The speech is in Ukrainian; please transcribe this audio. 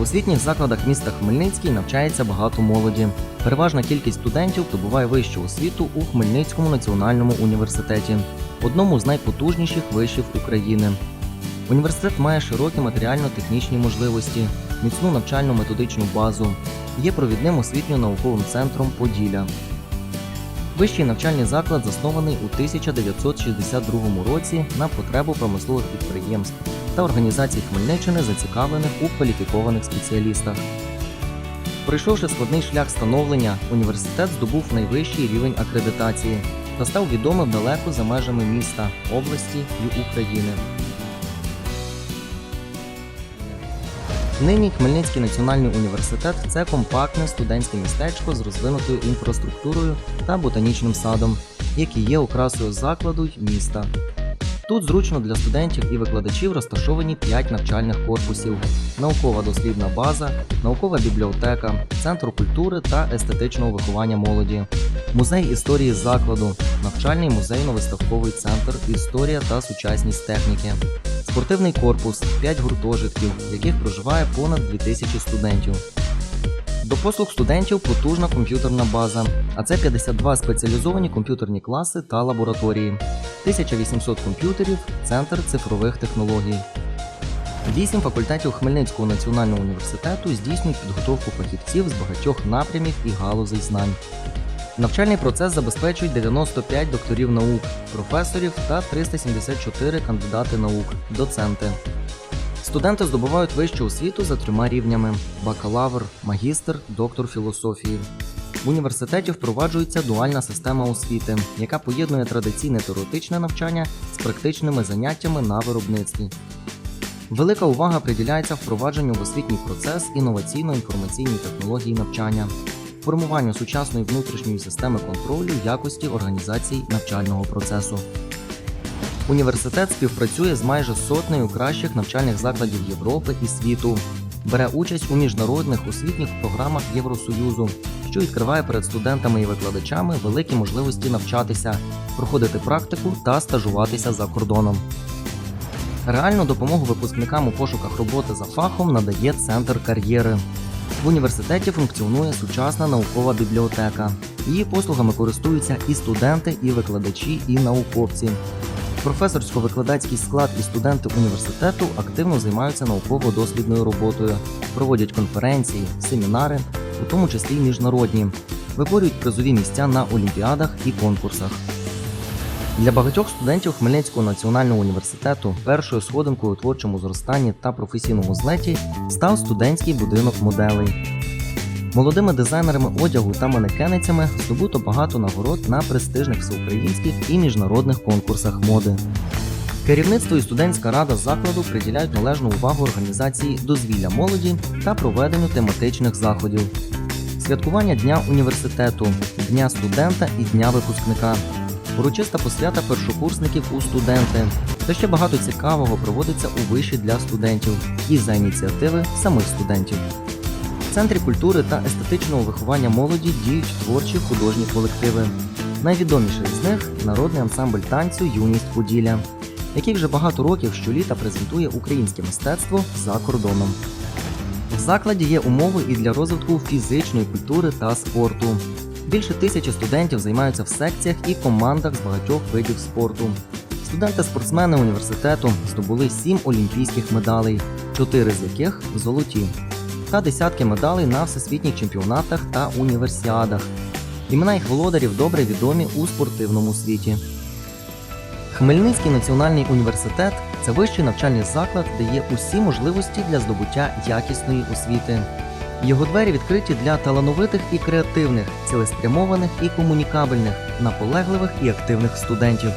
В освітніх закладах міста Хмельницький навчається багато молоді. Переважна кількість студентів добуває вищу освіту у Хмельницькому національному університеті, одному з найпотужніших вишів України. Університет має широкі матеріально-технічні можливості, міцну навчально-методичну базу, є провідним освітньо-науковим центром Поділля. Вищий навчальний заклад заснований у 1962 році на потребу промислових підприємств та організацій Хмельниччини, зацікавлених у кваліфікованих спеціалістах. Пройшовши складний шлях становлення, університет здобув найвищий рівень акредитації та став відомим далеко за межами міста, області і України. Нині Хмельницький національний університет це компактне студентське містечко з розвинутою інфраструктурою та ботанічним садом, які є окрасою закладу й міста. Тут зручно для студентів і викладачів розташовані 5 навчальних корпусів: наукова дослідна база, наукова бібліотека, центр культури та естетичного виховання молоді, музей історії закладу, навчальний музейно-виставковий центр Історія та сучасність техніки, спортивний корпус, 5 гуртожитків, в яких проживає понад 2000 студентів. До послуг студентів потужна комп'ютерна база, а це 52 спеціалізовані комп'ютерні класи та лабораторії, 1800 комп'ютерів, центр цифрових технологій. Вісім факультетів Хмельницького національного університету здійснюють підготовку фахівців з багатьох напрямів і галузей знань. Навчальний процес забезпечують 95 докторів наук, професорів та 374 кандидати наук, доценти. Студенти здобувають вищу освіту за трьома рівнями: бакалавр, магістр, доктор філософії. В університеті впроваджується дуальна система освіти, яка поєднує традиційне теоретичне навчання з практичними заняттями на виробництві. Велика увага приділяється впровадженню в освітній процес інноваційно-інформаційні технології навчання, формуванню сучасної внутрішньої системи контролю якості організації навчального процесу. Університет співпрацює з майже сотнею кращих навчальних закладів Європи і світу, бере участь у міжнародних освітніх програмах Євросоюзу, що відкриває перед студентами і викладачами великі можливості навчатися, проходити практику та стажуватися за кордоном. Реальну допомогу випускникам у пошуках роботи за фахом надає центр кар'єри. В університеті функціонує сучасна наукова бібліотека. Її послугами користуються і студенти, і викладачі, і науковці. Професорсько-викладацький склад і студенти університету активно займаються науково-дослідною роботою, проводять конференції, семінари, у тому числі й міжнародні, виборюють призові місця на олімпіадах і конкурсах. Для багатьох студентів Хмельницького національного університету першою сходинкою у творчому зростанні та професійному злеті став студентський будинок моделей. Молодими дизайнерами одягу та манекеницями здобуто багато нагород на престижних всеукраїнських і міжнародних конкурсах моди. Керівництво і студентська рада закладу приділяють належну увагу організації дозвілля молоді та проведенню тематичних заходів, святкування Дня університету, Дня студента і Дня випускника, урочиста посвята першокурсників у студенти. Та ще багато цікавого проводиться у виші для студентів і за ініціативи самих студентів. В центрі культури та естетичного виховання молоді діють творчі художні колективи. Найвідоміший з них народний ансамбль танцю Юність Поділля, який вже багато років щоліта презентує українське мистецтво за кордоном. В закладі є умови і для розвитку фізичної культури та спорту. Більше тисячі студентів займаються в секціях і командах з багатьох видів спорту. Студенти-спортсмени університету здобули сім олімпійських медалей, чотири з яких золоті та десятки медалей на всесвітніх чемпіонатах та універсіадах. Імена їх володарів добре відомі у спортивному світі. Хмельницький національний університет це вищий навчальний заклад, де є усі можливості для здобуття якісної освіти. Його двері відкриті для талановитих і креативних, цілеспрямованих і комунікабельних, наполегливих і активних студентів.